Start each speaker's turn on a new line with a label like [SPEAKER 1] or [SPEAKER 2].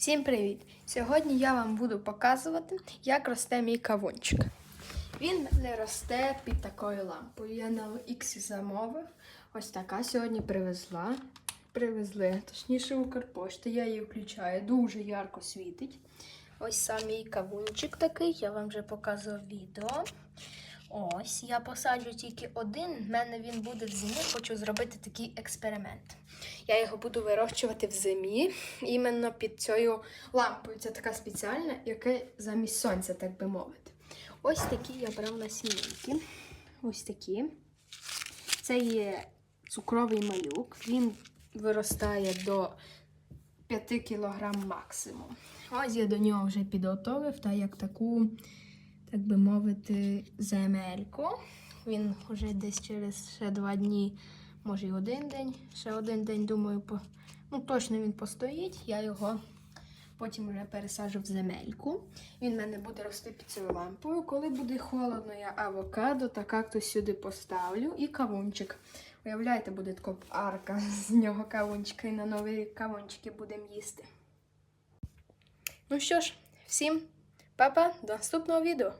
[SPEAKER 1] Всім привіт! Сьогодні я вам буду показувати, як росте мій кавунчик. Він не росте під такою лампою. Я на X замовив. Ось така сьогодні привезла. Привезли, точніше, Укрпошти. Я її включаю, дуже ярко світить. Ось сам кавунчик такий, я вам вже показував відео. Ось, я посаджу тільки один. В мене він буде в зимі. Хочу зробити такий експеримент. Я його буду вирощувати в зимі, іменно під цією лампою. Це така спеціальна, яка замість сонця, так би мовити. Ось такі я брав насінинки. Ось такі. Це є цукровий малюк. Він виростає до 5 кг максимум. Ось я до нього вже підготовив, та як таку, так би мовити, земельку. Він вже десь через ще два дні, може й один день, ще один день, думаю, по... ну точно він постоїть. Я його потім вже пересаджу в земельку. Він в мене буде рости під цією лампою. Коли буде холодно, я авокадо та кактус сюди поставлю і кавунчик. Уявляєте, буде така арка з нього кавунчика і на новий рік кавунчики будемо їсти. Ну що ж, всім па-па, до наступного відео.